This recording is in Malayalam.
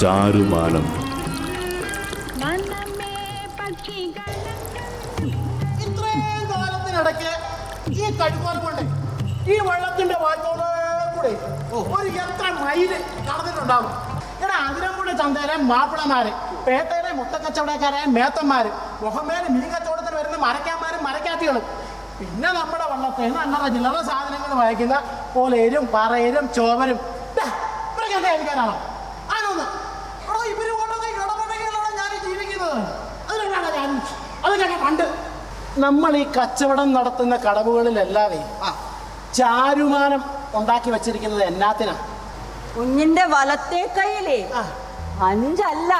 ചാരുമാനം. ഇത്രയും കാലത്തിനിടയ്ക്ക് ഈ കൊണ്ട് ഈ വെള്ളത്തിന്റെ വാറ്റോടെ കൂടെ ഒരു എത്ര മൈൽ നടന്നിട്ടുണ്ടാവും? എടാ അതിരമ്പുഴ ചന്തയിലെ മാപ്പിളമാര് പേട്ടയിലെ മുത്തക്കച്ചവടക്കാരായ മേത്തന്മാര് മുഹമ്മേൽ മീൻ കച്ചവടത്തിന് വരുന്ന മരക്കാന്മാരും മരക്കാത്തികളും. പിന്നെ നമ്മുടെ വള്ളത്തെ അണ്ണറ ജില്ലയുടെ സാധനങ്ങൾ വായിക്കുന്ന പോലേരും പറയരും ചോവരും. ദാ, ഇവരൊക്കെ എന്താ കഴിക്കാനാണോ? പണ്ട് നമ്മൾ ഈ കച്ചവടം നടത്തുന്ന കടവുകളിലെല്ലാവേ ചാരുമാനം ഉണ്ടാക്കി വെച്ചിരിക്കുന്നത് എന്നാത്തിനാ? കുഞ്ഞിന്റെ വലത്തെ കൈയിലേ. അഞ്ചല്ല